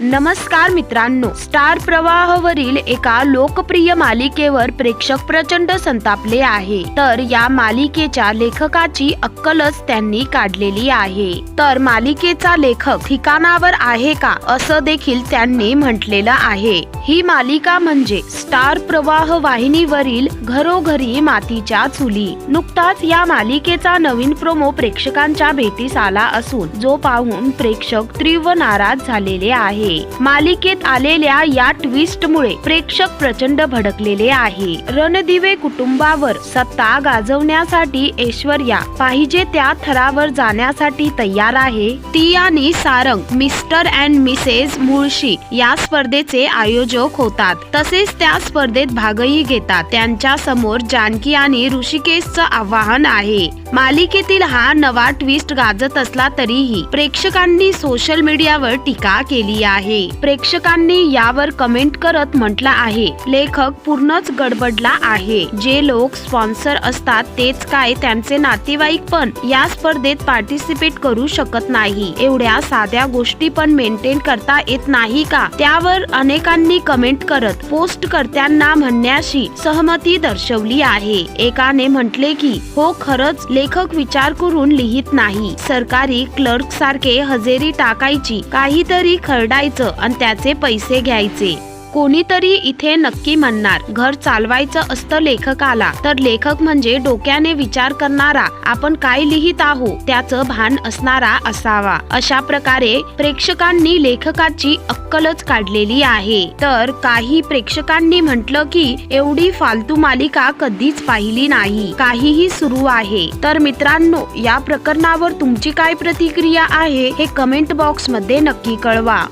नमस्कार मित्रांनो स्टार प्रवाहवरील एका लोकप्रिय मालिकेवर प्रेक्षक प्रचंड संतापले आहे. तर या मालिकेच्या लेखकाची अक्कलच त्यांनी काढलेली आहे. तर मालिकेचा लेखक ठिकाणावर आहे का असं देखील त्यांनी म्हटलेलं आहे. ही मालिका म्हणजे स्टार प्रवाह वाहिनीवरील घरोघरी मातीच्या चुली. नुकताच या मालिकेचा नवीन प्रोमो प्रेक्षकांच्या भेटीस आला असून जो पाहून प्रेक्षक तीव्र नाराज झालेले आहे मालिकेत आलेल्या या ट्विस्टमुळे प्रेक्षक प्रचंड भडकलेले आहे. रणदिवे कुटुंबावर सत्ता गाजवण्यासाठी ऐश्वर्या पाहिजे त्या थरावर जाण्यासाठी तयार आहे. ती आणि Sarang Mr and Mrs Mulshi या स्पर्धेचे आयोजक होतात. तसेच त्या स्पर्धेत भागही घेतात. त्यांच्यासमोर जानकी आणि ऋषिकेशचं आव्हान आहे. मालिकेतील हा नवा ट्विस्ट गाजत असला तरीही प्रेक्षकांनी सोशल मीडियावर टीका केली आहे. प्रेक्षकांनी यावर कमेंट करत म्हटलं आहे. लेखक पूर्णच गडबडला आहे. जे लोक स्पॉन्सर असतात तेच काय त्यांचे नातेवाईक पण या स्पर्धेत पार्टिसिपेट करू शकत नाही. एवढ्या साध्या गोष्टी पण मेंटेन करता येत नाही का? त्यावर अनेकांनी कमेंट करत पोस्ट करत्यांना म्हणण्याशी सहमती दर्शवली आहे. एकाने म्हटले की हो खरंच लेखक विचार करून लिहित नाही. सरकारी क्लर्क सारखे हजेरी टाकायची. काहीतरी खरडायचं आणि त्याचे पैसे घ्यायचे. कोणीतरी इथे नक्की म्हणणार घर चालवायचं असतं लेखकाला. तर लेखक म्हणजे डोक्याने विचार करणारा आपण काय लिहित आहो त्याचं भान असणारा असावा. अशा प्रकारे प्रेक्षकांनी लेखकाची अक्कलच काढलेली आहे. तर काही प्रेक्षकांनी म्हटलं की एवढी फालतू मालिका कधीच पाहिली नाही. काहीही सुरू आहे. तर मित्रांनो या प्रकरणावर तुमची काय प्रतिक्रिया आहे हे कमेंट बॉक्समध्ये नक्की कळवा.